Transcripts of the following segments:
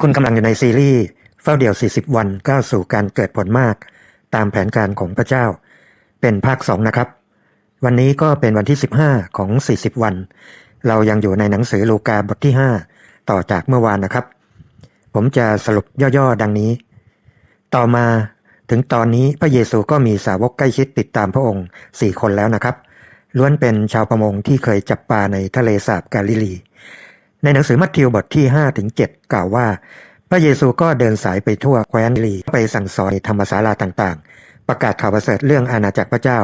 คุณกำลังอยู่ในซีรีส์เฝ้าเดี่ยว 40 วันก้าวสู่การเกิดผลมาก ตามแผนการของพระเจ้า เป็นภาค 2 นะครับ วันนี้ก็เป็นวันที่ 15 ของ 40 วัน เรายังอยู่ในหนังสือลูกาบทที่ 5 ต่อจากเมื่อวานนะครับ ผมจะสรุปย่อๆ ดังนี้ ต่อมาถึงตอนนี้พระเยซูก็มีสาวกใกล้ชิดติดตามพระองค์ 4 คนแล้วนะครับ ล้วนเป็นชาวประมงที่เคยจับปลาในทะเลสาบกาลิลี ในหนังสือมัทธิวบทที่5ถึง7กล่าวว่า พระเยซูก็เดินสายไปทั่วแคว้นลีไปสั่งสอนธรรมศาลาต่างๆ ประกาศข่าวประเสริฐเรื่องอาณาจักรพระเจ้า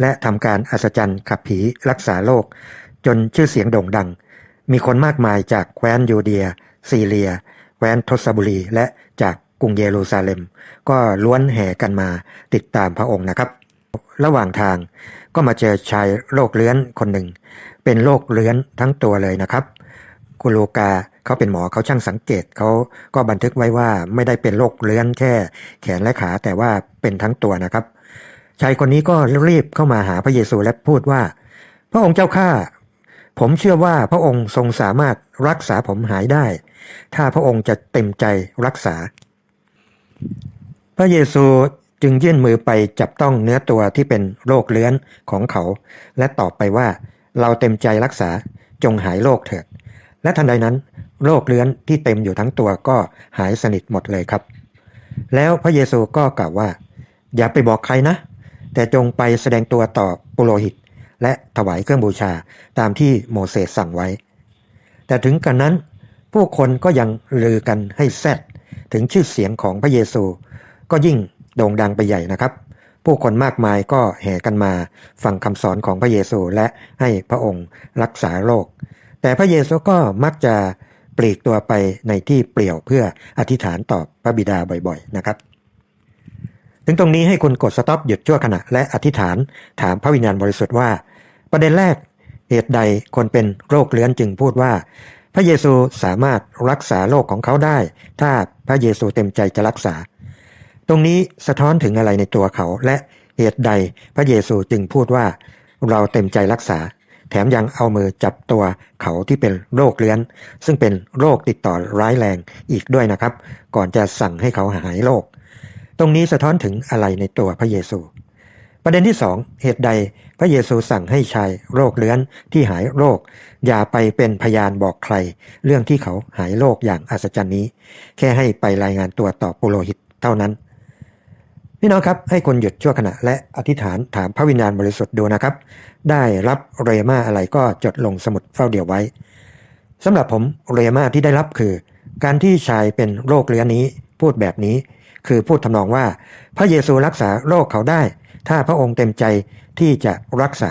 และทำการอัศจรรย์ขับผีรักษาโรคจนชื่อเสียงโด่งดัง มีคนมากมายจากแคว้นยูเดีย ซีเรีย แคว้นทศบุรี และจากกรุงเยรูซาเล็ม ก็ล้วนแห่กันมาติดตามพระองค์นะครับ ระหว่างทางก็มาเจอชายโรคเลื้อนคนหนึ่ง เป็นโรคเลื้อนทั้งตัวเลยนะครับ กุลูกาเขาเป็นหมอเขาช่างสังเกตเขาก็บันทึกไว้ว่าไม่ได้เป็นโรคเลื้อนแค่แขนและขาแต่ว่าเป็นทั้งตัวนะครับชายคนนี้ก็รีบเข้ามาหาพระเยซูและพูดว่า พระองค์เจ้าข้าผมเชื่อว่าพระองค์ทรงสามารถรักษาผมหายได้ ถ้าพระองค์จะเต็มใจรักษา พระเยซูจึงยื่นมือไปจับต้องเนื้อตัวที่เป็นโรคเลื้อนของเขา และตอบไปว่า เราเต็มใจรักษาจงหายโรคเถิด และทันใดนั้นโรคเลื้อนที่เต็มอยู่ทั้งตัวก็หายสนิทหมดเลยครับ แล้วพระเยซูก็กล่าวว่า อย่าไปบอกใครนะ แต่จงไปแสดงตัวต่อปุโรหิต และถวายเครื่องบูชาตามที่โมเสสสั่งไว้ แต่ถึงกันนั้น ผู้คนก็ยังลือกันให้แซดถึงชื่อเสียงของพระเยซู ก็ยิ่งโด่งดังไปใหญ่นะครับ ผู้คนมากมายก็แห่กันมาฟังคำสอนของพระเยซูและให้พระองค์รักษาโรค แต่พระเยซูก็มักจะปลีกตัวไปในที่เปลี่ยวเพื่ออธิษฐานต่อพระบิดาบ่อยๆนะครับ ถึงตรงนี้ให้คุณกดสต็อปหยุดชั่วขณะและอธิษฐานถามพระวิญญาณบริสุทธิ์ว่า ประเด็นแรกเหตุใดคนเป็นโรคเลื้อนจึงพูดว่า พระเยซูสามารถรักษาโรคของเขาได้ ถ้าพระเยซูเต็มใจจะรักษา ตรงนี้สะท้อนถึงอะไรในตัวเขาและเหตุใดพระเยซูจึงพูดว่าเราเต็มใจรักษา แถมยังเอามือจับตัวเขาที่เป็นโรคเลื้อน ซึ่งเป็นโรคติดต่อร้ายแรงอีกด้วยนะครับ ก่อนจะสั่งให้เขาหายโรค ตรงนี้สะท้อนถึงอะไรในตัวพระเยซู ประเด็นที่สองเหตุใดพระเยซูสั่งให้ชายโรคเลื้อนที่หายโรค อย่าไปเป็นพยานบอกใคร เรื่องที่เขาหายโรคอย่างอัศจรรย์นี้ แค่ให้ไปรายงานตัวต่อปุโรหิตเท่านั้น พี่น้องครับให้คนหยุดชั่วขณะและอธิษฐานถามพระวิญญาณบริสุทธิ์ดูนะครับ ได้รับเรมาอะไรก็จดลงสมุดเฝ้าเดี่ยวไว้สำหรับผมเรมาที่ได้รับคือ การที่ชายเป็นโรคเลื้อนี้พูดแบบนี้ คือพูดทำนองว่า พระเยซูรักษาโรคเขาได้ ถ้าพระองค์เต็มใจที่จะรักษา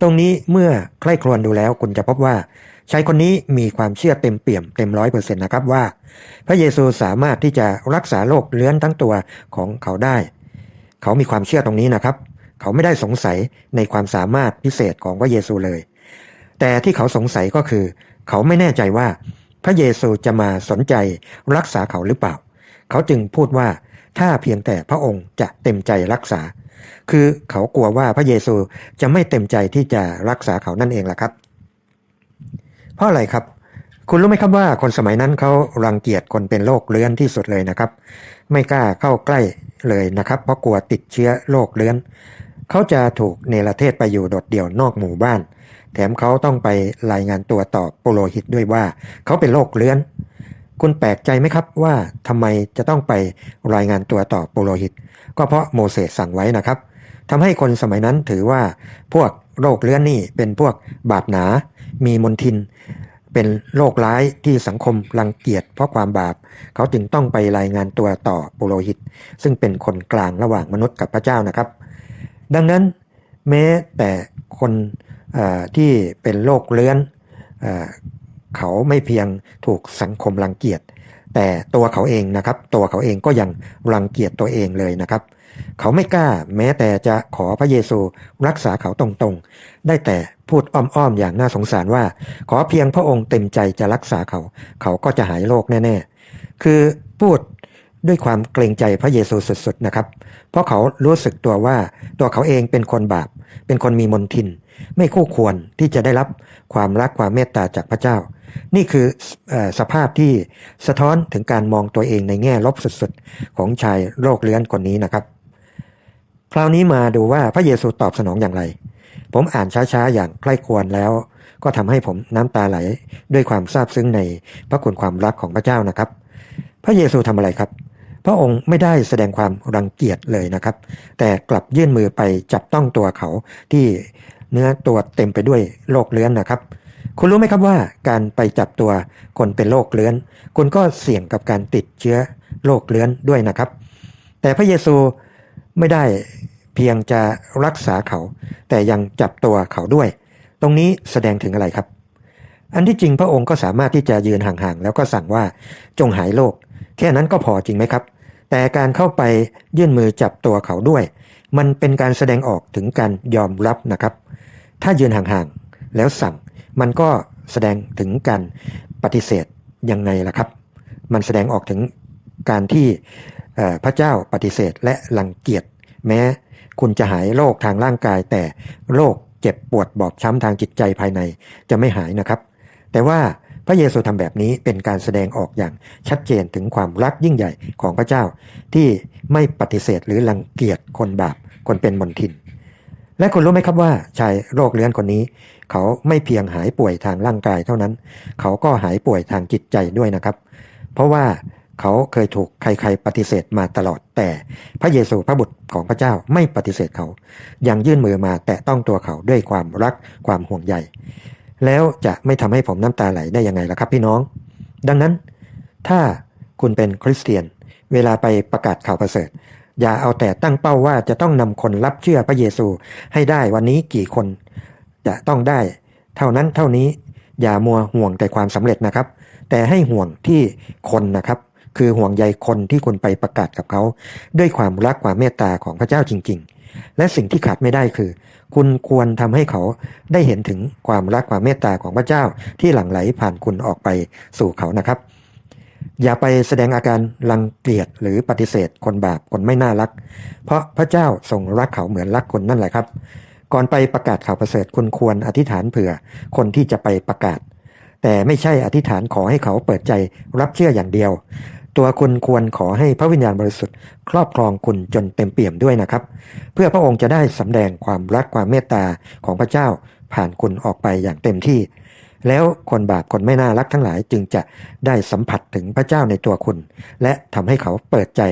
ตรงนี้เมื่อใคร่ครวญดูแล้วคุณจะพบว่า ชายคนนี้มีความเชื่อเต็มเปี่ยมเต็มร้อยเปอร์เซ็นต์นะครับว่า พระเยซูสามารถที่จะรักษาโรคเลื้อนทั้งตัวของเขาได้ เขามีความเชื่อตรงนี้นะครับ เขาไม่ได้สงสัยในความสามารถพิเศษของพระเยซูเลย แต่ที่เขาสงสัยก็คือ เขาไม่แน่ใจว่า พระเยซูจะมาสนใจรักษาเขาหรือเปล่า เขาจึงพูดว่าถ้าเพียงแต่พระองค์จะเต็มใจรักษา คือเขากลัวว่าพระเยซูจะไม่เต็มใจที่จะรักษาเขานั่นเองล่ะครับ ราะอะไรครับ คุณรู้ไหมครับว่าคนสมัยนั้นเขารังเกียจคนเป็นโรคเลื้อนที่สุดเลยนะครับ ไม่กล้าเข้าใกล้เลยนะครับ เพราะกลัวติดเชื้อโรคเลื้อนเขาจะถูกเนรเทศไปอยู่โดดเดี่ยวนอกหมู่บ้าน แถมเขาต้องไปรายงานตัวต่อปุโรหิตด้วยว่าเขาเป็นโรคเลื้อน คุณแปลกใจไหมครับว่าทำไมจะต้องไปรายงานตัวต่อปุโรหิต ก็เพราะโมเสสสั่งไว้นะครับทำให้คนสมัยนั้นถือว่าพวกโรคเลื้อนนี่เป็นพวกบาปหนา มีมนทิน เป็นโรคร้ายที่สังคมรังเกียจเพราะความบาป เขาจึงต้องไปรายงานตัวต่อปุโรหิต ซึ่งเป็นคนกลางระหว่างมนุษย์กับพระเจ้านะครับ ดังนั้นแม้แต่คนที่เป็นโรคเลื้อนเขาไม่เพียงถูกสังคมรังเกียจ แต่ตัวเขาเองนะครับ ตัวเขาเองก็ยังรังเกียจตัวเองเลยนะครับ เขาไม่กล้าแม้แต่จะขอพระเยซูรักษาเขาตรงๆ ได้แต่พูดอ้อมๆอย่างน่าสงสารว่า ขอเพียงพระองค์เต็มใจจะรักษาเขา เขาก็จะหายโรคแน่ๆ คือพูดด้วยความเกรงใจพระเยซูสุดๆนะครับ เพราะเขารู้สึกตัวว่าตัวเขาเองเป็นคนบาป เป็นคนมีมนทิน ไม่คู่ควรที่จะได้รับความรักความเมตตาจากพระเจ้า นี่คืออสภาพที่สะท้อนถึงการมองตัวเองในแง่ลบสุดๆ ของชายโรคเลื้อนคนนี้นะครับ คราวนี้มาดูว่าพระเยซูตอบสนองอย่างไร ผมอ่านช้าๆอย่างใกล้ควรแล้ว ก็ทำให้ผมน้ำตาไหลด้วยความซาบซึ้งในพระคุณความรักของพระเจ้านะครับ พระเยซูทำอะไรครับ พระองค์ไม่ได้แสดงความรังเกียจเลยนะครับ แต่กลับยื่นมือไปจับต้องตัวเขาที่เนื้อตัวเต็มไปด้วยโรคเลื้อนนะครับ คุณรู้ไหมครับว่าการไปจับตัวคนเป็นโรคเลื้อน คุณก็เสี่ยงกับการติดเชื้อโรคเลื้อนด้วยนะครับ แต่พระเยซู ไม่ได้เพียงจะรักษาเขา แต่ยังจับตัวเขาด้วย ตรงนี้แสดงถึงอะไรครับ อันที่จริงพระองค์ก็สามารถที่จะยืนห่างๆ แล้วก็สั่งว่าจงหายโรคแค่นั้นก็พอจริงไหมครับ แต่การเข้าไปยื่นมือจับตัวเขาด้วย มันเป็นการแสดงออกถึงการยอมรับนะครับ ถ้ายืนห่างๆ แล้วสั่ง มันก็แสดงถึงการปฏิเสธยังไงล่ะครับ มันแสดงออกถึงการที่ พระเจ้าปฏิเสธและรังเกียจแม้คุณจะหายโรคทางร่างกาย แต่โรคเจ็บปวดบอบช้ำทางจิตใจภายในจะไม่หายนะครับ แต่ว่าพระเยซูทำแบบนี้เป็นการแสดงออกอย่างชัดเจนถึงความรักยิ่งใหญ่ของพระเจ้า ที่ไม่ปฏิเสธหรือรังเกียจคนบาปคนเป็นมนทิน และคุณรู้ไหมครับว่าชายโรคเลื้อนคนนี้ เขาไม่เพียงหายป่วยทางร่างกายเท่านั้น เขาก็หายป่วยทางจิตใจด้วยนะครับ เพราะว่า เขาเคยถูกใครๆปฏิเสธมาตลอด แต่พระเยซูพระบุตรของพระเจ้าไม่ปฏิเสธเขา ยังยื่นมือมาแตะต้องตัวเขาด้วยความรักความห่วงใย แล้วจะไม่ทำให้ผมน้ำตาไหลได้ยังไงล่ะครับพี่น้อง ดังนั้น ถ้าคุณเป็นคริสเตียน เวลาไปประกาศข่าวประเสริฐ อย่าเอาแต่ตั้งเป้าว่าจะต้องนำคนรับเชื่อพระเยซูให้ได้วันนี้กี่คน จะต้องได้ เท่านั้นเท่านี้อย่ามัวห่วงแต่ความสำเร็จนะครับ แต่ให้ห่วงที่คนนะครับ คือห่วงใยคนที่คุณไปประกาศกับเขา ด้วยความรักความเมตตาของพระเจ้าจริง ๆ และสิ่งที่ขาดไม่ได้คือ คุณควรทำให้เขาได้เห็นถึงความรักความเมตตาของพระเจ้าที่หลั่งไหลผ่านคุณออกไปสู่เขานะครับ อย่าไปแสดงอาการรังเกียจหรือปฏิเสธคนบาปคนไม่น่ารัก เพราะพระเจ้าทรงรักเขาเหมือนรักคุณนั่นแหละครับ ก่อนไปประกาศข่าวประเสริฐคุณควรอธิษฐานเผื่อคนที่จะไปประกาศแต่ไม่ใช่อธิษฐานขอให้เขาเปิดใจรับเชื่ออย่างเดียว ตัวคุณควรขอให้พระวิญญาณบริสุทธิ์ครอบครองคุณจนเต็มเปี่ยมด้วยนะครับ เพื่อพระองค์จะได้สำแดงความรักความเมตตาของพระเจ้าผ่านคุณออกไปอย่างเต็มที่ แล้วคนบาปคนไม่น่ารักทั้งหลายจึงจะได้สัมผัสถึงพระเจ้าในตัวคุณ และทำให้เขาเปิดใจ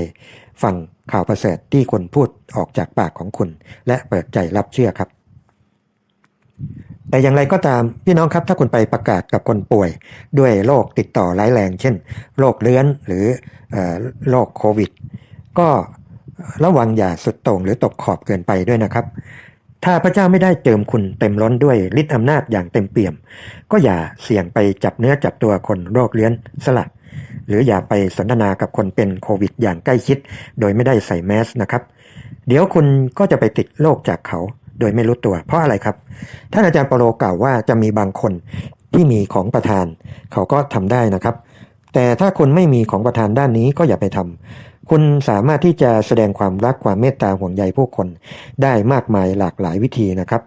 ฟังข่าวประเสริฐที่คุณพูดออกจากปากของคุณ และเปิดใจรับเชื่อครับ แต่อย่างไรก็ตามพี่น้องครับถ้าคุณไปประกาศกับคนป่วย ด้วยโรคติดต่อร้ายแรง เช่นโรคเลื้อนหรืออโรคโควิด ก็ระวังอย่าสุดโต่งหรือตกขอบเกินไปด้วยนะครับ ถ้าพระเจ้าไม่ได้เติมคุณเต็มล้นด้วยฤทธิอำนาจอย่างเต็มเปี่ยม ก็อย่าเสี่ยงไปจับเนื้อจับตัวคนโรคเลื้อนสละหรืออย่าไปสนทนากับคนเป็นโควิดอย่างใกล้ชิด โดยไม่ได้ใส่แมสนะครับ เดี๋ยวคุณก็จะไปติดโรคจากเขา โดยไม่รู้ตัว เพราะอะไรครับ ท่านอาจารย์ปโลกล่าวว่าจะมีบางคนที่มีของประทาน เขาก็ทำได้นะครับ แต่ถ้าคุณไม่มีของประทานด้านนี้ก็อย่าไปทำคุณสามารถที่จะแสดงความรักความเมตตาห่วงใยผู้คน ได้มากมายหลากหลายวิธีนะครับ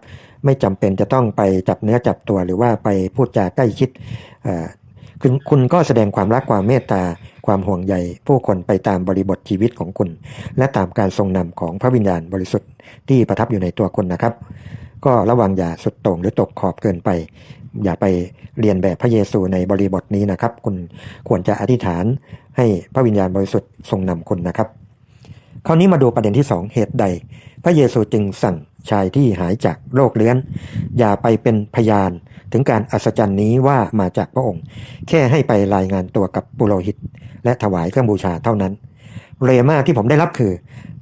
ไม่จำเป็นจะต้องไปจับเนื้อจับตัวหรือว่าไปพูดจาใกล้ชิดคุณคุณก็แสดงความรักความเมตตา ความห่วงใยผู้คนไปตามบริบทชีวิตของคุณ และตามการทรงนำของพระวิญญาณบริสุทธิ์ที่ประทับอยู่ในตัวคุณนะครับ ก็ระวังอย่าสุดโต่งหรือตกขอบเกินไป อย่าไปเรียนแบบพระเยซูในบริบทนี้นะครับ คุณควรจะอธิษฐานให้พระวิญญาณบริสุทธิ์ทรงนำคุณนะครับ คราวนี้มาดูประเด็นที่สองเหตุใด พระเยซูจึงสั่งชายที่หายจากโรคเลื้อน อย่าไปเป็นพยานถึงการอัศจรรย์นี้ว่ามาจากพระองค์ แค่ให้ไปรายงานตัวกับปุโรหิต และถวายเครื่องบูชาเท่านั้น เรมาที่ผมได้รับคือ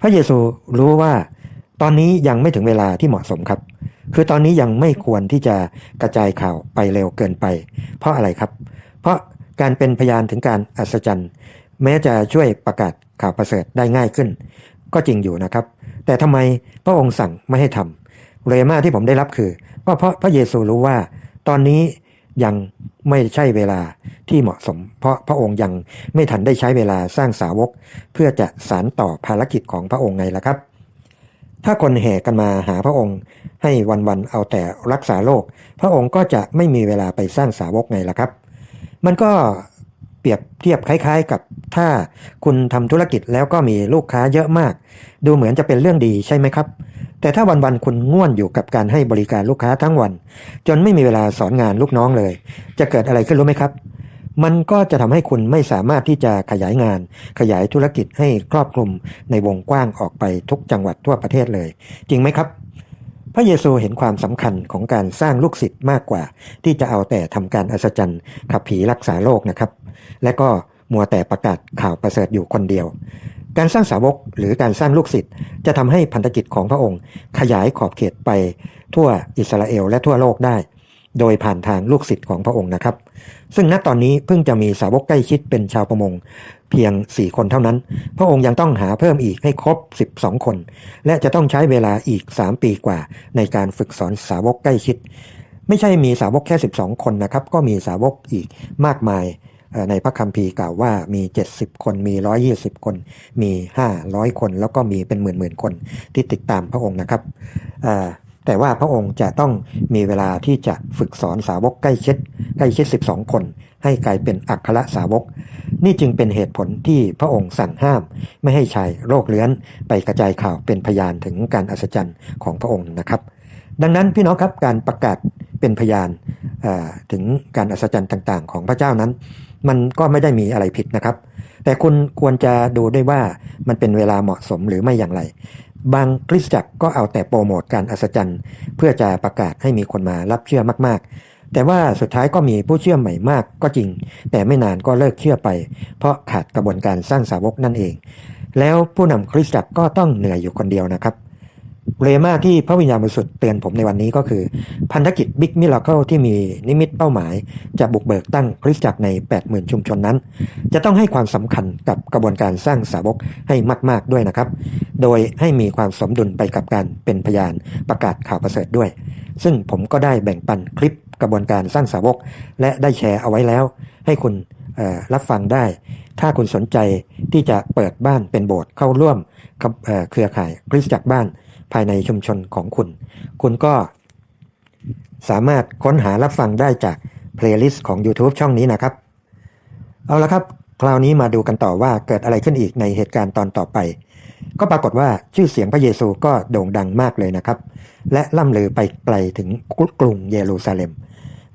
พระเยซูรู้ว่าตอนนี้ยังไม่ถึงเวลาที่เหมาะสมครับ คือตอนนี้ยังไม่ควรที่จะกระจายข่าวไปเร็วเกินไป เพราะอะไรครับ เพราะการเป็นพยานถึงการอัศจรรย์ แม้จะช่วยประกาศข่าวประเสริฐได้ง่ายขึ้น ก็จริงอยู่นะครับ แต่ทำไมพระองค์สั่งไม่ให้ทำเรมาที่ผมได้รับคือ ก็เพราะพระเยซูรู้ว่า ตอนนี้ ยังไม่ใช่เวลาที่เหมาะสม เพราะพระองค์ยังไม่ทันได้ใช้เวลาสร้างสาวก เพื่อจะสานต่อภารกิจของพระองค์ไงล่ะครับ ถ้าคนแห่กันมาหาพระองค์ให้วันๆเอาแต่รักษาโรคพระองค์ก็จะไม่มีเวลาไปสร้างสาวกไงล่ะครับ มันก็เปรียบเทียบคล้าย ๆ กับถ้าคุณทำธุรกิจแล้วก็มีลูกค้าเยอะมาก ดูเหมือนจะเป็นเรื่องดีใช่ไหมครับ แต่ถ้าวันๆคุณง่วนอยู่กับการให้บริการลูกค้าทั้งวัน จนไม่มีเวลาสอนงานลูกน้องเลย จะเกิดอะไรขึ้นรู้ไหมครับ มันก็จะทำให้คุณไม่สามารถที่จะขยายงาน ขยายธุรกิจให้ครอบคลุมในวงกว้างออกไปทุกจังหวัดทั่วประเทศเลย จริงไหมครับ พระเยซูเห็นความสำคัญของการสร้างลูกศิษย์มากกว่า ที่จะเอาแต่ทำการอัศจรรย์ขับผีรักษาโรคนะครับ และก็มัวแต่ประกาศข่าวประเสริฐอยู่คนเดียว การสร้างสาวกหรือการสร้างลูกศิษย์จะทำให้พันธกิจของพระองค์ ขยายขอบเขตไปทั่วอิสราเอลและทั่วโลกได้ โดยผ่านทางลูกศิษย์ของพระองค์นะครับ ซึ่งณตอนนี้เพิ่งจะมีสาวกใกล้ชิดเป็นชาวประมง เพียง 4 คนเท่านั้น พระองค์ยังต้องหาเพิ่มอีกให้ครบ 12 คน และจะต้องใช้เวลาอีก 3 ปีกว่า ในการฝึกสอนสาวกใกล้ชิด ไม่ใช่มีสาวกแค่ 12 คนนะครับ ก็มีสาวกอีกมากมาย ในพระคัมภีร์กล่าวว่ามี 70 คนมี 120 คน มี 500 คน แล้วก็มีเป็นหมื่นๆคนที่ติดตามพระองค์นะครับแต่ว่าพระองค์จะต้องมีเวลาที่จะฝึกสอนสาวกใกล้ชิดใกล้ชิด 12 คน ให้กลายเป็นอัครสาวก นี่จึงเป็นเหตุผลที่พระองค์สั่งห้าม ไม่ให้ชายโรคเลื้อนไปกระจายข่าวเป็นพยานถึงการอัศจรรย์ของพระองค์นะครับ ดังนั้นพี่น้องครับการประกาศเป็นพยานถึงการอัศจรรย์ต่าง ๆ ของพระเจ้านั้น มันก็ไม่ได้มีอะไรผิดนะครับ แต่คุณควรจะดูด้วยว่ามันเป็นเวลาเหมาะสมหรือไม่อย่างไร บางคริสตจักรก็เอาแต่โปรโมทการอัศจรรย์ เพื่อจะประกาศให้มีคนมารับเชื่อมากๆ แต่ว่าสุดท้ายก็มีผู้เชื่อใหม่มากก็จริง แต่ไม่นานก็เลิกเชื่อไป เพราะขาดกระบวนการสร้างสาวกนั่นเอง แล้วผู้นำคริสตจักรก็ต้องเหนื่อยอยู่คนเดียวนะครับ เรมาที่พระวิญญาณบริสุทธิ์เตือนผมในวันนี้ก็คือ พันธกิจบิ๊กมิ r าเคิลที่มีนิมิตเป้าหมาย จะบุกเบิกตั้งคริสตจักรใน 80,000 ชุมชนนั้น จะต้องให้ความสำคัญกับกระบวนการสร้างสาวกให้มาก ๆ ด้วยนะครับ โดยให้มีความสมดุลไปกับการเป็นพยานประกาศข่าวประเสริฐด้วย ซึ่งผมก็ได้แบ่งปันคลิปกระบวนการสร้างสาวก และได้แชร์เอาไว้แล้ว ให้คุณรับฟังได้ ถ้าคุณสนใจที่จะเปิดบ้านเป็นโบสถ์เข้าร่วมเอ่อเครือข่ายคริสตจักรบ้าน ภายในชุมชนของคุณ คุณก็สามารถค้นหารับฟังได้จากเพลย์ลิสต์ของ YouTube ช่องนี้นะครับ เอาละครับ คราวนี้มาดูกันต่อว่าเกิดอะไรขึ้นอีกในเหตุการณ์ตอนต่อไป ก็ปรากฏว่าชื่อเสียงพระเยซูก็โด่งดังมากเลยนะครับ และล่ำลือไปไกลถึงกรุงเยรูซาเล็ม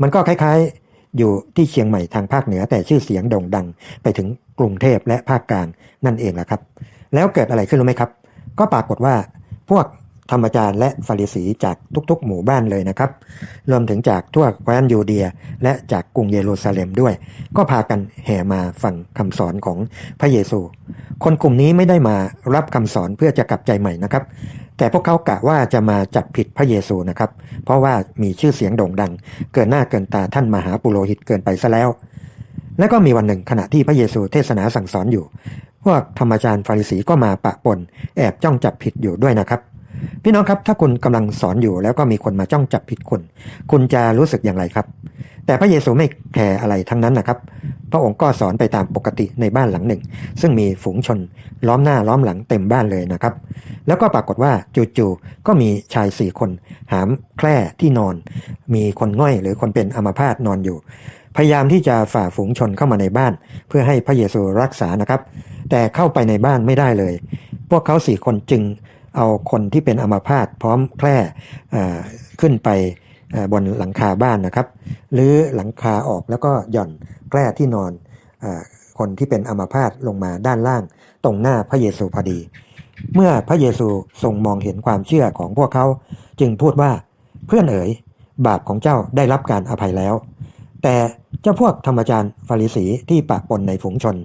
มันก็คล้ายๆ อยู่ที่เชียงใหม่ทางภาคเหนือ แต่ชื่อเสียงโด่งดังไปถึงกรุงเทพและภาคกลางนั่นเองแหละครับ แล้วเกิดอะไรขึ้นรู้ไหมครับ ก็ปรากฏว่าพวก ธรรมจารย์และฟาริสีจากทุกๆ หมู่บ้านเลยนะครับ รวมถึงจากทั่วแคว้นยูเดีย และจากกรุงเยรูซาเล็มด้วย ก็พากันแห่มาฟังคำสอนของพระเยซู คนกลุ่มนี้ไม่ได้มารับคำสอนเพื่อจะกลับใจใหม่นะครับ แต่พวกเขากะว่าจะมาจับผิดพระเยซูนะครับ เพราะว่ามีชื่อเสียงโด่งดัง เกินหน้าเกินตาท่านมหาปุโรหิตเกินไปซะแล้ว และก็มีวันหนึ่งขณะที่พระเยซูเทศนาสั่งสอนอยู่ พวกธรรมจารย์ฟาริสีก็มาปะปนแอบจ้องจับผิดอยู่ด้วยนะครับ พี่น้องครับถ้าคุณกำลังสอนอยู่แล้วก็มีคนมาจ้องจับผิดคุณ คุณจะรู้สึกอย่างไรครับ แต่พระเยซูไม่แคร์อะไรทั้งนั้นนะครับ พระองค์ก็สอนไปตามปกติในบ้านหลังหนึ่ง ซึ่งมีฝูงชนล้อมหน้าล้อมหลังเต็มบ้านเลยนะครับ แล้วก็ปรากฏว่าจู่ๆก็มีชายสี่คน หามแคร่ที่นอน มีคนง่อยหรือคนเป็นอัมพาตนอนอยู่ พยายามที่จะฝ่าฝูงชนเข้ามาในบ้าน เพื่อให้พระเยซูรักษานะครับ แต่เข้าไปในบ้านไม่ได้เลย พวกเขาสี่คนจึง เอาคนที่เป็นอัมพาตพร้อมแคร่ขึ้นไปบนหลังคาบ้านนะครับหรือหลังคาออกแล้วก็หย่อนแคร่ที่นอนอคนที่เป็นอัมพาตลงมาด้านล่าง ตรงหน้าพระเยซูพอดี เมื่อพระเยซูทรงมองเห็นความเชื่อของพวกเขา จึงพูดว่าเพื่อนเอ๋ยบาปของเจ้าได้รับการอภัยแล้ว แต่เจ้าพวกธรรมจารย์ฟาริสีที่ปะปนในฝูงชน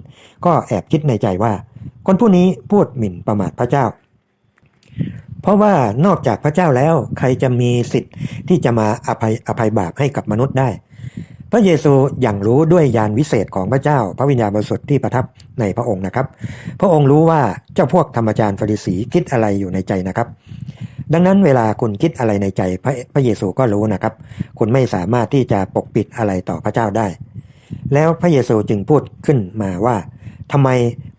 ก็แอบคิดในใจว่า คนผู้นี้พูดหมิ่นประมาทพระเจ้า เพราะว่านอกจากพระเจ้าแล้วใครจะมีสิทธิ์ที่จะมาอภัยอภัยบาปให้กับมนุษย์ได้ พระเยซูอย่างรู้ด้วยญาณวิเศษของพระเจ้า พระวิญญาณบริสุทธิ์ที่ประทับในพระองค์นะครับ พระองค์รู้ว่าเจ้าพวกธรรมจารย์ฟาริสีคิดอะไรอยู่ในใจนะครับ ดังนั้นเวลาคุณคิดอะไรในใจพระพระเยซูก็รู้นะครับ คุณไม่สามารถที่จะปกปิดอะไรต่อพระเจ้าได้ แล้วพระเยซูจึงพูดขึ้นมาว่าทำไม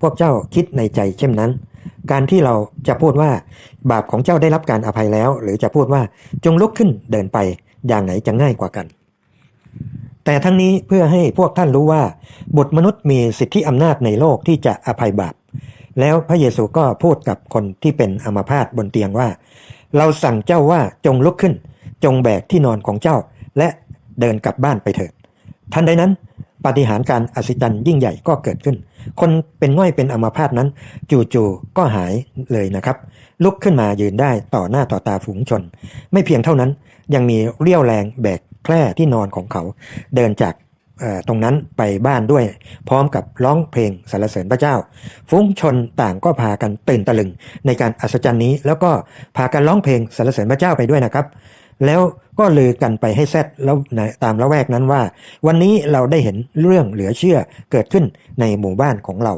พวกเจ้าคิดในใจเช่นนั้น การที่เราจะพูดว่าบาปของเจ้าได้รับการอภัยแล้ว หรือจะพูดว่าจงลุกขึ้นเดินไปอย่างไหนจะง่ายกว่ากัน แต่ทั้งนี้เพื่อให้พวกท่านรู้ว่า บุตรมนุษย์มีสิทธิอำนาจในโลกที่จะอภัยบาป แล้วพระเยซูก็พูดกับคนที่เป็นอัมาพาตบนเตียงว่า เราสั่งเจ้าว่าจงลุกขึ้น จงแบกที่นอนของเจ้า และเดินกลับบ้านไปเถิดทันใดนั้น ปาฏิหาริย์การอัศจรรย์ยิ่งใหญ่ก็เกิดขึ้น คนเป็นง่อยเป็นอัมาพาตนั้น จู่ๆก็หายเลยนะครับ ลุกขึ้นมายืนได้ต่อหน้าต่อตาฝูงชน ไม่เพียงเท่านั้น ยังมีเรี่ยวแรงแบกแคร่ที่นอนของเขา เดินจากตรงนั้นไปบ้านด้วย พร้อมกับร้องเพลงสรรเสริญพระเจ้าฟุ้งชนต่างก็พากันตื่นตะลึงในการอัศจรรย์นี้ แล้วก็พากันร้องเพลงสรรเสริญพระเจ้าไปด้วยนะครับ แล้วก็ลือกันไปให้แซดแล้วตามละแวกนั้นว่า วันนี้เราได้เห็นเรื่องเหลือเชื่อเกิดขึ้นในหมู่บ้านของเรา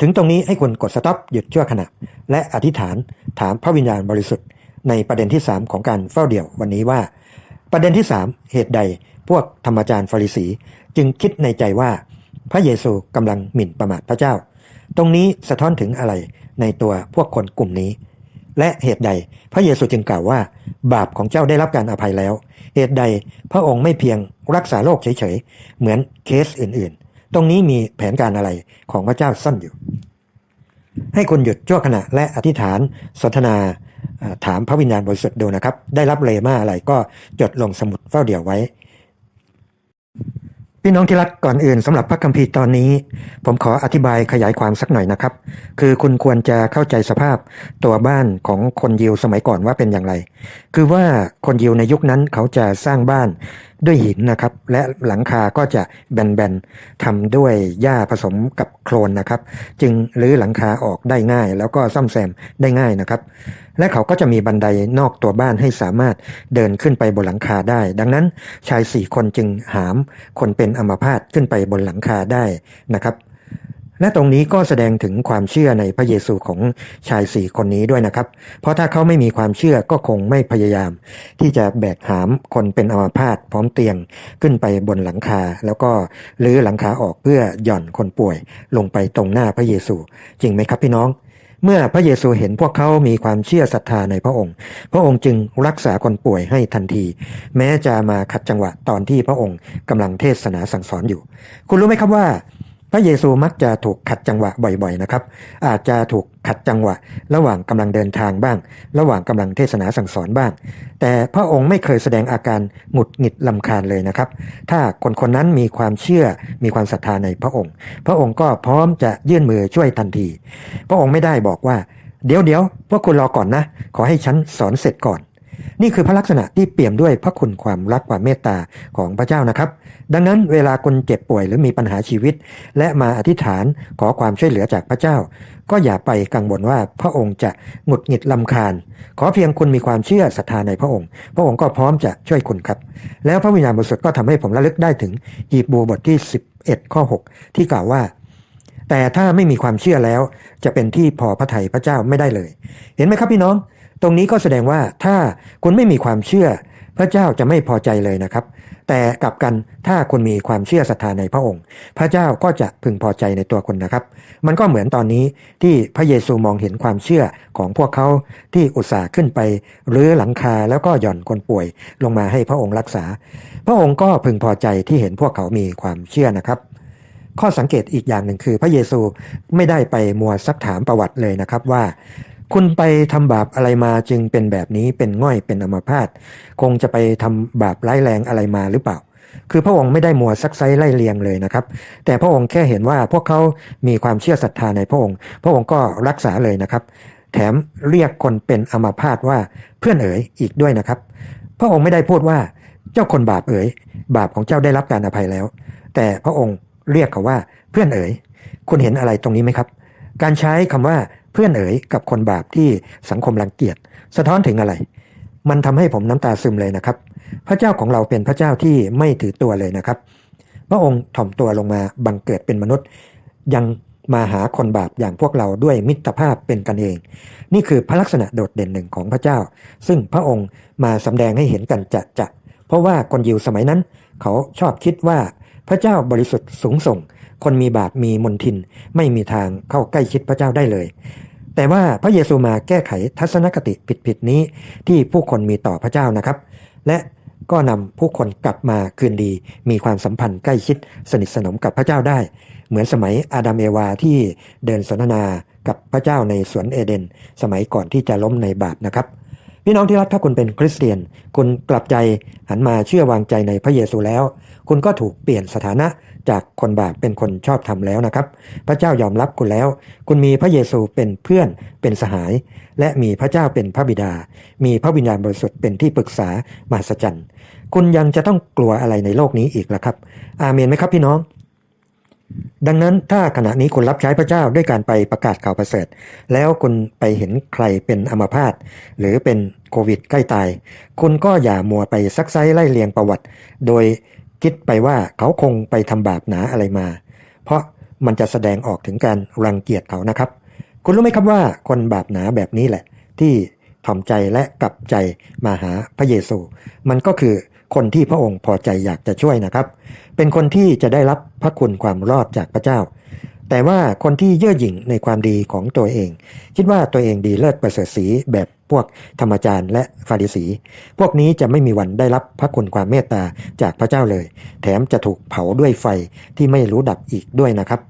ถึงตรงนี้ให้คุณกดสต็อปหยุดชั่วขณะ และอธิษฐานถามพระวิญญาณบริสุทธิ์ ในประเด็นที่ 3 ของการเฝ้าเดี่ยววันนี้ว่า ประเด็นที่ 3 เหตุใดพวกธรรมจารย์ฟาริสี จึงคิดในใจว่าพระเยซูกำลังหมิ่นประมาทพระเจ้า ตรงนี้สะท้อนถึงอะไรในตัวพวกคนกลุ่มนี้ และเหตุใด พระเยซูจึงกล่าวว่า บาปของเจ้าได้รับการอภัยแล้ว เหตุใดพระองค์ไม่เพียงรักษาโรคเฉยๆ เหมือนเคสอื่นๆ ตรงนี้มีแผนการอะไรของพระเจ้าซ่อนอยู่ ให้คุณหยุดชั่วขณะและอธิษฐานสนทนาถามพระวิญญาณบริสุทธิ์ดูนะครับ ได้รับเลมาอะไรก็จดลงสมุดเฝ้าเดี่ยวไว้ พี่น้องที่รักก่อนอื่นสำหรับพระคัมภีร์ตอนนี้ ผมขออธิบายขยายความสักหน่อยนะครับ คือคุณควรจะเข้าใจสภาพตัวบ้านของคนยิวสมัยก่อนว่าเป็นอย่างไร คือว่าคนยิวในยุคนั้นเขาจะสร้างบ้านด้วยหินนะครับ และหลังคาก็จะแบนๆทำด้วยหญ้าผสมกับโคลนนะครับ จึงรื้อหลังคาออกได้ง่าย แล้วก็ซ่อมแซมได้ง่ายนะครับ และเขาก็จะมีบันไดนอกตัวบ้านให้สามารถเดินขึ้นไปบนหลังคาได้ ดังนั้นชายสี่คนจึงหาม คนเป็นอัมพาตขึ้นไปบนหลังคาได้นะครับ และตรงนี้ก็แสดงถึงความเชื่อในพระเยซูของชายสี่คนนี้ด้วยนะครับ เพราะถ้าเขาไม่มีความเชื่อก็คงไม่พยายาม ที่จะแบกหามคนเป็นอัมพาตพร้อมเตียงขึ้นไปบนหลังคา แล้วก็ลื้อหลังคาออกเพื่อหย่อนคนป่วย ลงไปตรงหน้าพระเยซู จริงไหมครับพี่น้อง เมื่อพระเยซูเห็นพวกเขามีความเชื่อศรัทธาในพระองค์ พระองค์จึงรักษาคนป่วยให้ทันที แม้จะมาขัดจังหวะตอนที่พระองค์กำลังเทศนาสั่งสอนอยู่ คุณรู้ไหมครับว่า พระเยซูมักจะถูกขัดจังหวะบ่อยๆนะครับ อาจจะถูกขัดจังหวะ ระหว่างกำลังเดินทางบ้าง ระหว่างกำลังเทศนาสั่งสอนบ้าง แต่พระองค์ไม่เคยแสดงอาการหงุดหงิดลำคาญเลยนะครับ ถ้าคนคนนั้นมีความเชื่อมีความศรัทธาในพระองค์ พระองค์ก็พร้อมจะยื่นมือช่วยทันที พระองค์ไม่ได้บอกว่า เดี๋ยวเดี๋ยวพวกคุณรอก่อนนะ ขอให้ฉันสอนเสร็จก่อน นี่คือพระลักษณะที่เปี่ยมด้วยพระคุณความรักความเมตตาของพระเจ้านะครับ ดังนั้นเวลาคนเจ็บป่วยหรือมีปัญหาชีวิต และมาอธิษฐานขอความช่วยเหลือจากพระเจ้า ก็อย่าไปกังวลว่าพระองค์จะหงุดหงิดลำคาญ ขอเพียงคุณมีความเชื่อศรัทธาในพระองค์ พระองค์ก็พร้อมจะช่วยคุณครับ แล้วพระวิญญาณบริสุทธิ์ก็ทำให้ผมระลึกได้ถึงฮีบรูบทที่ 11 ข้อ 6 ที่กล่าวว่าแต่ถ้าไม่มีความเชื่อแล้วจะเป็นที่พอพระทัยพระเจ้าไม่ได้เลย เห็นไหมครับพี่น้อง ตรงนี้ก็แสดงว่าถ้าคุณไม่มีความเชื่อ พระเจ้าจะไม่พอใจเลยนะครับ แต่กลับกันถ้าคุณมีความเชื่อศรัทธาในพระองค์ พระเจ้าก็จะพึงพอใจในตัวคุณนะครับ มันก็เหมือนตอนนี้ที่พระเยซูมองเห็นความเชื่อของพวกเขาที่อุตส่าห์ขึ้นไปรื้อหลังคาแล้วก็หย่อนคนป่วยลงมาให้พระองค์รักษา พระองค์ก็พึงพอใจที่เห็นพวกเขามีความเชื่อนะครับข้อสังเกตอีกอย่างหนึ่งคือ พระเยซูไม่ได้ไปมัวซักถามประวัติเลยนะครับว่า คุณไปทำบาปอะไรมาจึงเป็นแบบนี้เป็นง่อยเป็นอัมพาตคงจะไปทำบาปร้ายแรงอะไรมาหรือเปล่า คือพระองค์ไม่ได้มัวซักไซไล่เลียงเลยนะครับ แต่พระองค์แค่เห็นว่าพวกเขามีความเชื่อศรัทธาในพระองค์ พระองค์ก็รักษาเลยนะครับ แถมเรียกคนเป็นอัมพาตว่าเพื่อนเอ๋ยอีกด้วยนะครับ พระองค์ไม่ได้พูดว่าเจ้าคนบาปเอ๋ยบาปของเจ้าได้รับการอภัยแล้ว แต่พระองค์เรียกเขาว่าเพื่อนเอ๋ยคุณเห็นอะไรตรงนี้ไหมครับ การใช้คำว่า เพื่อนเอ๋ยกับคนบาปที่สังคมรังเกียจสะท้อนถึงอะไร มันทำให้ผมน้ำตาซึมเลยนะครับ พระเจ้าของเราเป็นพระเจ้าที่ไม่ถือตัวเลยนะครับ พระองค์ถ่อมตัวลงมาบังเกิดเป็นมนุษย์ ยังมาหาคนบาปอย่างพวกเราด้วยมิตรภาพเป็นกันเอง นี่คือพระลักษณะโดดเด่นหนึ่งของพระเจ้า ซึ่งพระองค์มาสำแดงให้เห็นกันจะจะเพราะว่าคนยิวสมัยนั้น เขาชอบคิดว่าพระเจ้าบริสุทธิ์สูงส่ง คนมีบาปมีมนทิน ไม่มีทางเข้าใกล้ชิดพระเจ้าได้เลย แต่ว่าพระเยซูมาแก้ไขทัศนคติผิดๆนี้ที่ผู้คนมีต่อพระเจ้านะครับ และก็นำผู้คนกลับมาคืนดี มีความสัมพันธ์ใกล้ชิดสนิทสนมกับพระเจ้าได้ เหมือนสมัยอาดัมเอวาที่เดินสนทนากับพระเจ้าในสวนเอเดน สมัยก่อนที่จะล้มในบาปนะครับ พี่น้องที่รักถ้าคุณเป็นคริสเตียน คุณกลับใจหันมาเชื่อวางใจในพระเยซูแล้ว คุณก็ถูกเปลี่ยนสถานะจากคนบาปเป็นคนชอบธรรมแล้วนะครับ พระเจ้ายอมรับคุณแล้ว คุณมีพระเยซูเป็นเพื่อนเป็นสหาย และมีพระเจ้าเป็นพระบิดา มีพระวิญญาณบริสุทธิ์เป็นที่ปรึกษามหัศจรรย์ คุณยังจะต้องกลัวอะไรในโลกนี้อีกล่ะครับ อาเมนไหมครับพี่น้อง ดังนั้นถ้าขณะนี้คุณรับใช้พระเจ้าด้วยการไปประกาศข่าวประเสริฐ แล้วคุณไปเห็นใครเป็นอัมพาตหรือเป็นโควิดใกล้ตาย คุณก็อย่ามัวไปซักไซไล่เลียงประวัติ โดยคิดไปว่าเขาคงไปทำบาปหนาอะไรมา เพราะมันจะแสดงออกถึงการรังเกียจเขานะครับ คุณรู้ไหมครับว่าคนบาปหนาแบบนี้แหละ ที่ถ่อมใจและกลับใจมาหาพระเยซู มันก็คือ คนที่พระองค์พอใจอยากจะช่วยนะครับ เป็นคนที่จะได้รับพระคุณความรอดจากพระเจ้า แต่ว่าคนที่เย่อหยิ่งในความดีของตัวเอง คิดว่าตัวเองดีเลิศประเสริฐสีแบบพวกธรรมจารย์และฟาริสี พวกนี้จะไม่มีวันได้รับพระคุณความเมตตาจากพระเจ้าเลย แถมจะถูกเผาด้วยไฟที่ไม่รู้ดับอีกด้วยนะครับ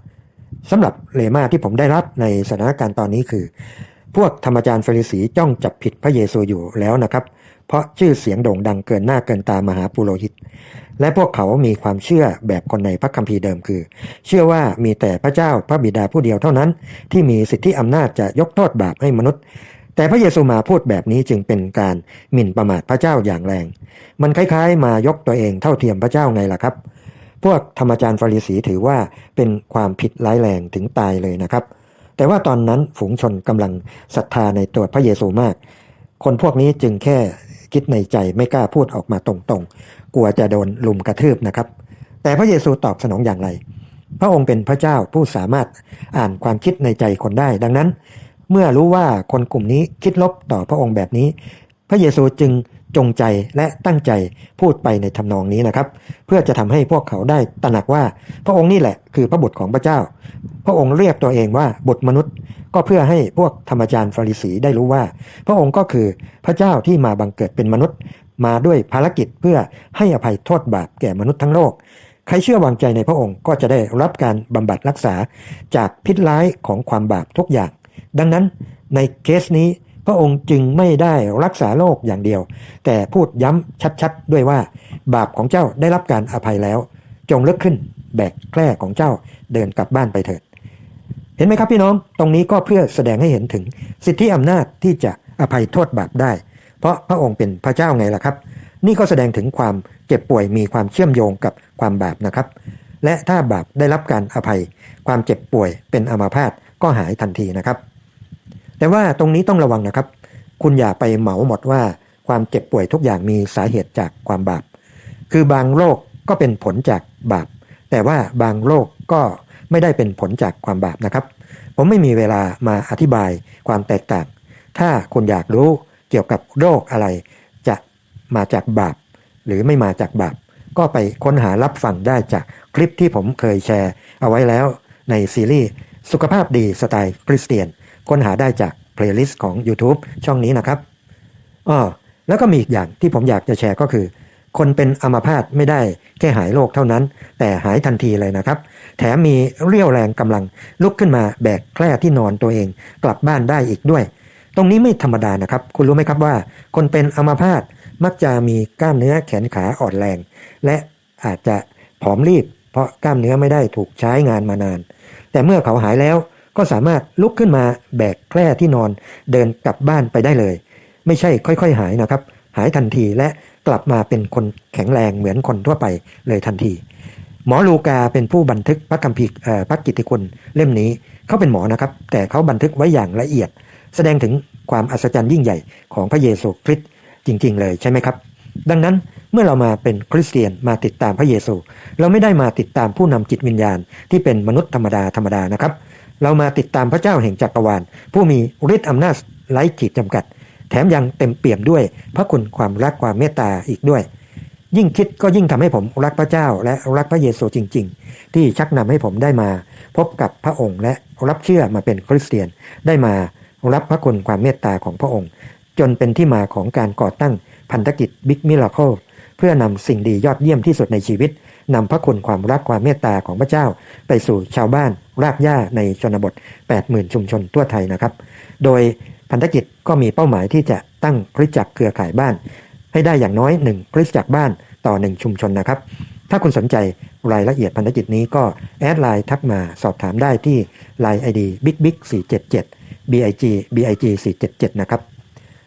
สำหรับเลมาที่ผมได้รับในสถานการณ์ตอนนี้คือ พวกธรรมจารย์ฟาริสีจ้องจับผิดพระเยซูอยู่แล้วนะครับ เพราะชื่อเสียงโด่งดังเกินหน้าเกินตามหาปุโรหิต และพวกเขามีความเชื่อแบบคนในพระคัมภีร์เดิมคือ เชื่อว่ามีแต่พระเจ้าพระบิดาผู้เดียวเท่านั้น ที่มีสิทธิอำนาจจะยกโทษบาปให้มนุษย์ แต่พระเยซูมาพูดแบบนี้จึงเป็นการหมิ่นประมาทพระเจ้าอย่างแรง มันคล้ายๆ มายกตัวเองเท่าเทียมพระเจ้าไงล่ะครับ พวกธรรมจารย์ฟาริสีถือว่าเป็นความผิดร้ายแรงถึงตายเลยนะครับ แต่ว่าตอนนั้นฝูงชนกำลังศรัทธาในตัวพระเยซูมาก คนพวกนี้จึงแค่ คิดในใจไม่กล้าพูดออกมาตรงๆ กลัวจะโดนลุมกระทืบนะครับ แต่พระเยซูตอบสนองอย่างไร พระองค์เป็นพระเจ้าผู้สามารถอ่านความคิดในใจคนได้ ดังนั้น เมื่อรู้ว่าคนกลุ่มนี้คิดลบต่อพระองค์แบบนี้ พระเยซูจึงจงใจและตั้งใจพูดไปในทำนองนี้นะครับ เพื่อจะทำให้พวกเขาได้ตระหนักว่า พระองค์นี่แหละคือพระบุตรของพระเจ้า พระองค์เรียกตัวเองว่าบุตรมนุษย์ ก็เพื่อให้พวกธรรมจารย์ฟาริสีได้รู้ว่า พระองค์ก็คือพระเจ้าที่มาบังเกิดเป็นมนุษย์ มาด้วยภารกิจเพื่อให้อภัยโทษบาปแก่มนุษย์ทั้งโลก ใครเชื่อวางใจในพระองค์ก็จะได้รับการบำบัดรักษาจากพิษร้ายของความบาปทุกอย่าง ดังนั้นในเคสนี้พระองค์จึงไม่ได้รักษาโรคอย่างเดียว แต่พูดย้ำชัดๆ ด้วยว่า บาปของเจ้าได้รับการอภัยแล้ว จงเลิกขึ้นแบกแคร่ของเจ้าเดินกลับบ้านไปเถิด เห็นไหมครับพี่น้อง ตรงนี้ก็เพื่อแสดงให้เห็นถึงสิทธิอำนาจที่จะอภัยโทษบาปได้ เพราะพระองค์เป็นพระเจ้าไงล่ะครับ นี่ก็แสดงถึงความเจ็บป่วยมีความเชื่อมโยงกับความบาปนะครับ และถ้าบาปได้รับการอภัย ความเจ็บป่วยเป็นอัมาพาตก็หายทันทีนะครับ แต่ว่าตรงนี้ต้องระวังนะครับ คุณอย่าไปเหมาหมดว่าความเจ็บป่วยทุกอย่างมีสาเหตุจากความบาป คือบางโรคก็เป็นผลจากบาป แต่ว่าบางโรคก็ ไม่ได้เป็นผลจากความบาปนะครับ ผมไม่มีเวลามาอธิบายความแตกต่าง ถ้าคุณอยากรู้เกี่ยวกับโรคอะไร จะมาจากบาป หรือไม่มาจากบาป ก็ไปค้นหารับฟังได้จากคลิปที่ผมเคยแชร์ เอาไว้แล้วในซีรีส์สุขภาพดีสไตล์คริสเตียน ค้นหาได้จากเพลย์ลิสต์ของ YouTube ช่องนี้นะครับอ้อแล้วก็มีอีกอย่างที่ผมอยากจะแชร์ก็คือ คนเป็นอัมพาตไม่ได้แค่หายโรคเท่านั้น แต่หายทันทีเลยนะครับ แถมมีเรี่ยวแรงกำลัง ลุกขึ้นมาแบกแคร่ที่นอนตัวเอง กลับบ้านได้อีกด้วย ตรงนี้ไม่ธรรมดานะครับ คุณรู้ไหมครับว่า คนเป็นอัมพาตมักจะมีกล้ามเนื้อแขนขาอ่อนแรง และอาจจะผอมรีบ เพราะกล้ามเนื้อไม่ได้ถูกใช้งานมานาน แต่เมื่อเขาหายแล้วก็สามารถลุกขึ้นมาแบกแคร่ที่นอน เดินกลับบ้านไปได้เลย ไม่ใช่ค่อย ๆ หายนะครับ หายทันทีและ ลับมาเป็นคนแข็งแรงเหมือนคนทั่วไปเลยทันที หมอลูกาเป็นผู้บันทึกพระคัมภีร์พระกิตติคุณเล่มนี้เขาเป็นหมอนะครับ แต่เขาบันทึกไว้อย่างละเอียด แสดงถึงความอัศจรรย์ยิ่งใหญ่ของพระเยซูคริสต์จริง ๆ เลยใช่ไหมครับ ดังนั้นเมื่อเรามาเป็นคริสเตียนมาติดตามพระเยซู เราไม่ได้มาติดตามผู้นำจิตวิญญาณที่เป็นมนุษย์ธรรมดาธรรมดานะครับ เรามาติดตามพระเจ้าแห่งจักรวาล ผู้มีฤทธิ์อำนาจไร้ขีดจำกัด แถมยังเต็มเปี่ยมด้วย พระคุณความรักความเมตตาอีกด้วย ยิ่งคิดก็ยิ่งทำให้ผมรักพระเจ้า และรักพระเยซูจริง ๆ ที่ชักนำให้ผมได้มา พบกับพระองค์และรับเชื่อมาเป็นคริสเตียนได้มารับพระคุณความเมตตาของพระองค์ จนเป็นที่มาของการก่อตั้งพันธกิจบิ๊กมิราเคิลเพื่อนำสิ่งดียอดเยี่ยมที่สุดในชีวิตนำพระคุณความรักความเมตตาของพระเจ้า ไปสู่ชาวบ้านรากหญ้าในชนบท 80,000 ชุมชนทั่วไทยนะครับ โดย พันธกิจก็มีเป้าหมายที่จะตั้งคริสจักรเครือข่ายบ้าน ให้ได้อย่างน้อย1คริสจักรบ้านต่อ 1 ชุมชนนะครับ ถ้าคุณสนใจรายละเอียดพันธกิจนี้ก็แอดไลน์ทักมาสอบถามได้ที่ Line ID Big Big 477 BIG BIG 477นะครับ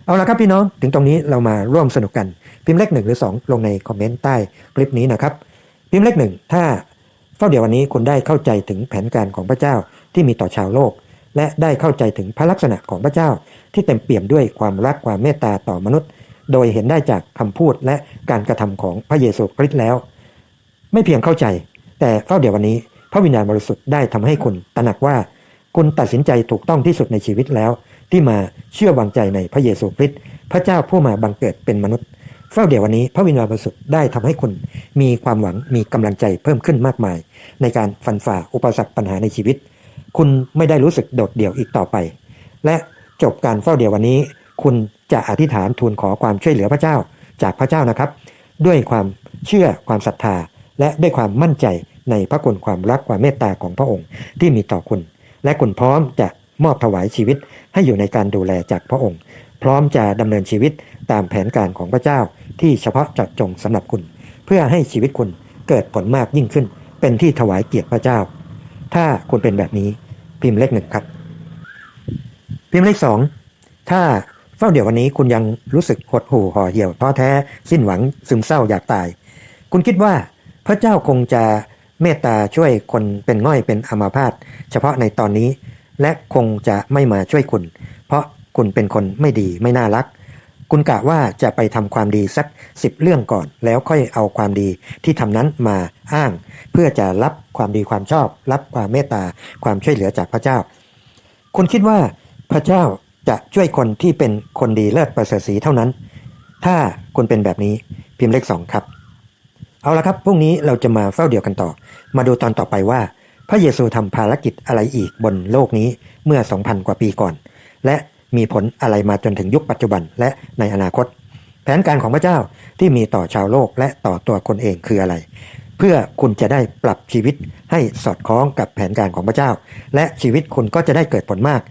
เอาละครับพี่น้องถึงตรงนี้เรามาร่วมสนุกกัน พิมพ์เลขหนึ่งหรือ 2 ลงในคอมเมนต์ใต้คลิปนี้นะครับ พิมพ์เลขหนึ่งถ้าเฝ้าเดี๋ยววันนี้คุณได้เข้าใจถึงแผนการของพระเจ้าที่มีต่อชาวโลก และได้เข้าใจถึงพระลักษณะของพระเจ้าที่เต็มเปี่ยมด้วยความรักความเมตตาต่อมนุษย์ โดยเห็นได้จากคำพูดและการกระทำของพระเยซูคริสต์แล้ว ไม่เพียงเข้าใจ แต่เฝ้าเดี๋ยววันนี้ พระวิญญาณบริสุทธิ์ได้ทำให้คุณตระหนักว่า คุณตัดสินใจถูกต้องที่สุดในชีวิตแล้ว ที่มาเชื่อวางใจในพระเยซูคริสต์พระเจ้าผู้มาบังเกิดเป็นมนุษย์เฝ้าเดี๋ยววันนี้พระวิญญาณบริสุทธิ์ได้ทำให้คุณมีความหวังมีกำลังใจเพิ่มขึ้นมากมาย ในการฟันฝ่าอุปสรรคปัญหาในชีวิต คุณไม่ได้รู้สึกโดดเดี่ยวอีกต่อไป และจบการเฝ้าเดี่ยววันนี้ คุณจะอธิษฐานทูลขอความช่วยเหลือพระเจ้าจากพระเจ้านะครับ ด้วยความเชื่อความศรัทธา และด้วยความมั่นใจในพระคุณความรักความเมตตาของพระองค์ที่มีต่อคุณ และคุณพร้อมจะมอบถวายชีวิตให้อยู่ในการดูแลจากพระองค์ พร้อมจะดำเนินชีวิตตามแผนการของพระเจ้าที่เฉพาะเจาะจงสำหรับคุณ เพื่อให้ชีวิตคุณเกิดผลมากยิ่งขึ้น เป็นที่ถวายเกียรติพระเจ้า ถ้าคุณเป็นแบบนี้ พิมพ์เลขหนึ่งครับ พิมพ์เลขสองถ้าเฝ้าเดี๋ยววันนี้คุณยังรู้สึกหดหู่ห่อเหี่ยวท้อแท้ สิ้นหวังซึมเศร้าอยากตาย คุณคิดว่าพระเจ้าคงจะเมตตาช่วยคนเป็นง่อยเป็นอมาพาตเฉพาะในตอนนี้ และคงจะไม่มาช่วยคุณ เพราะคุณเป็นคนไม่ดีไม่น่ารัก คุณกะว่าจะไปทำความดีสักสิบเรื่องก่อน แล้วค่อยเอาความดีที่ทำนั้นมาอ้าง เพื่อจะรับความดีความชอบ รับความเมตตาความช่วยเหลือจากพระเจ้า คุณคิดว่าพระเจ้าจะช่วยคนที่เป็นคนดีเลิศประเสริฐศรีเท่านั้น ถ้าคุณเป็นแบบนี้พิมพ์เลขสองครับ เอาละครับพรุ่งนี้เราจะมาเฝ้าเดียวกันต่อ มาดูตอนต่อไปว่า พระเยซูทำภารกิจอะไรอีกบนโลกนี้เมื่อ 2,000 กว่าปีก่อน และ มีผลอะไรมาจนถึงยุคปัจจุบันและในอนาคต แผนการของพระเจ้าที่มีต่อชาวโลกและต่อตัวคนเองคืออะไร เพื่อคุณจะได้ปรับชีวิตให้สอดคล้องกับแผนการของพระเจ้า และชีวิตคุณก็จะได้เกิดผลมาก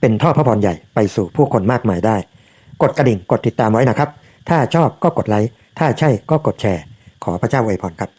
เป็นท่อพระพรใหญ่ไปสู่ผู้คนมากมายได้ กดกระดิ่งกดติดตามไว้นะครับ ถ้าชอบก็กดไลค์ถ้าใช่ก็กดแชร์ ขอพระเจ้าอวยพรครับ